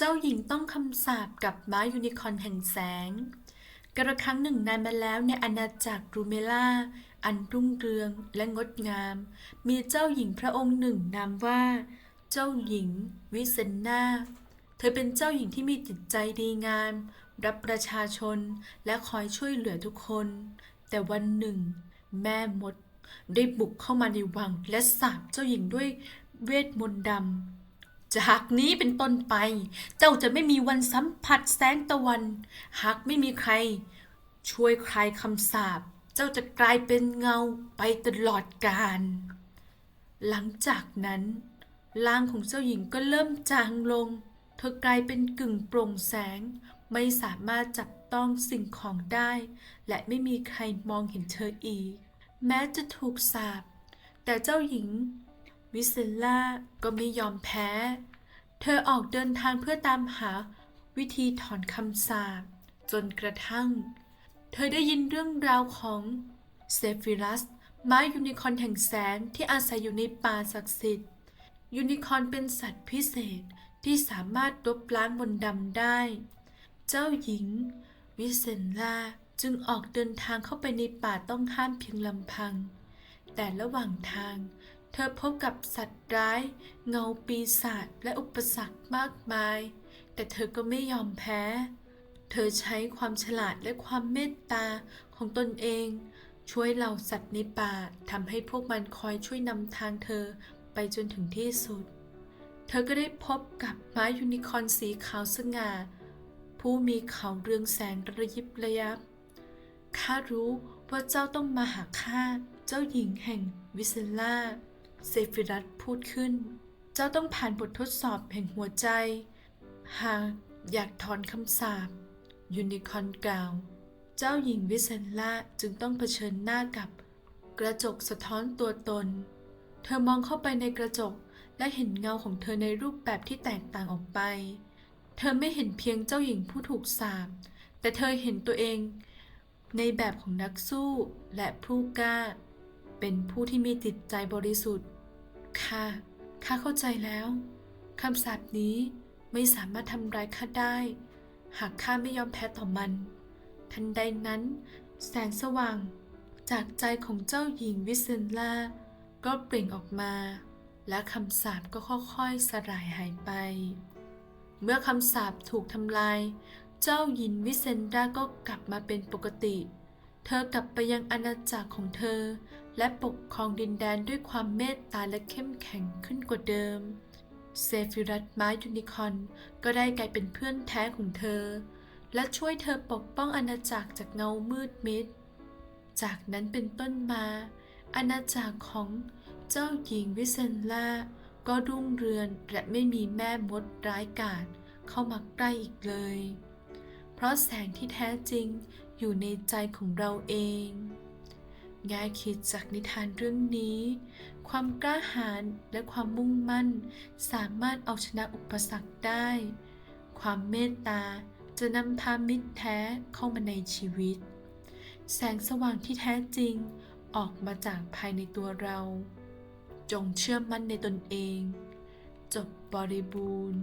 เจ้าหญิงต้องคำสาปกับม้ายูนิคอนแห่งแสง กระครั้งหนึ่งนานมาแล้วในอาณาจักรรูเมล่า อันรุ่งเรืองและงดงาม มีเจ้าหญิงพระองค์หนึ่งนามว่า เจ้าหญิง วิเซนนาเธอเป็นเจ้าหญิงที่มีจิตใจดีงาม รับประชาชนและคอยช่วยเหลือทุกคน แต่วันหนึ่ง แม่มดได้บุกเข้ามาในวังและสาปเจ้าหญิงด้วยเวทมนต์ดำ จากนี้เป็นต้นไป เจ้าจะไม่มีวันสัมผัสแสงตะวัน หากไม่มีใคร ช่วยคลายคำสาป เจ้าจะกลายเป็นเงาไปตลอดกาล หลังจากนั้นร่างของเจ้าหญิงก็เริ่มจางลง เธอกลายเป็นกึ่งโปร่งแสง ไม่สามารถจับต้องสิ่งของได้ และไม่มีใครมองเห็นเธออีก แม้จะถูกสาป แต่เจ้าหญิง วิเซลล่าก็ไม่ยอมแพ้ เธอออกเดินทางเพื่อตามหาวิธีถอนคำสาปจนกระทั่ง เธอได้ยินเรื่องราวของเซฟิรัสม้ายูนิคอนแห่งแสงที่อาศัยอยู่ในป่าศักดิ์สิทธิ์ ยูนิคอนเป็นสัตว์พิเศษที่สามารถลบล้างมนต์ดำได้ เจ้าหญิง วิเซนล่าจึงออกเดินทางเข้าไปในป่าต้องห้ามเพียงลำพัง แต่ระหว่างทางเเธอพบกับสัตว์ร้าย เงาปีศาจและอุปสรรคมากมาย แต่เธอก็ไม่ยอมแพ้ เธอใช้ความฉลาดและความเมตตาของตนเอง ช่วยเหล่าสัตว์ในป่าทำให้พวกมันคอยช่วยนำทางเธอไปจนถึงที่สุด เธอก็ได้พบกับม้ายูนิคอร์นสีขาวสง่า ผู้มีเขาเรืองแสงระยิบระยับ ข้ารู้ว่าเจ้าต้องมาหาข้า เจ้าหญิงแห่งวิเซล่า เซฟิรัสพูดขึ้น เจ้าต้องผ่านบททดสอบแห่งหัวใจ หากอยากถอนคำสาปยูนิคอนกล่าว เจ้าหญิงวิเซลล่าจึงต้องเผชิญหน้ากับ กระจกสะท้อนตัวตน เธอมองเข้าไปในกระจกและเห็นเงาของเธอในรูปแบบที่แตกต่างออกไป เธอไม่เห็นเพียงเจ้าหญิงผู้ถูกสาปแต่เธอเห็นตัวเอง ในแบบของนักสู้และผู้กล้า เป็นผู้ที่มีจิตใจบริสุทธิ์ ค่ะ ข้าเข้าใจแล้ว คำสาปนี้ไม่สามารถทำร้ายข้าได้ หากข้าไม่ยอมแพ้ต่อมัน ทันใดนั้น แสงสว่างจากใจของเจ้าหญิงวิเซนล่า ก็เปล่งออกมา และคำสาปก็ค่อยๆสลายหายไป เมื่อคำสาปถูกทำลาย เจ้าหญิงวิเซนดาก็กลับมาเป็นปกติเธอกลับไปยังอาณาจักรของเธอ และปกครองดินแดนด้วยความเมตตาและเข้มแข็งขึ้นกว่าเดิม เซฟิรัสม้ายูนิคอนก็ได้กลายเป็นเพื่อนแท้ของเธอ และช่วยเธอปกป้องอาณาจักรจากเงามืดมิด จากนั้นเป็นต้นมา อาณาจักรของเจ้าหญิงวิเซนล่าก็รุ่งเรืองและไม่มีแม่มดร้ายกาจเข้ามาใกล้อีกเลย เพราะแสงที่แท้จริงอยู่ในใจของเราเองแง่คิดจากนิทานเรื่องนี้ ความกล้าหาญและความมุ่งมั่น สามารถเอาชนะอุปสรรคได้ ความเมตตาจะนำพามิตรแท้เข้ามาในชีวิต แสงสว่างที่แท้จริงออกมาจากภายในตัวเรา จงเชื่อมั่นในตนเอง จบบริบูรณ์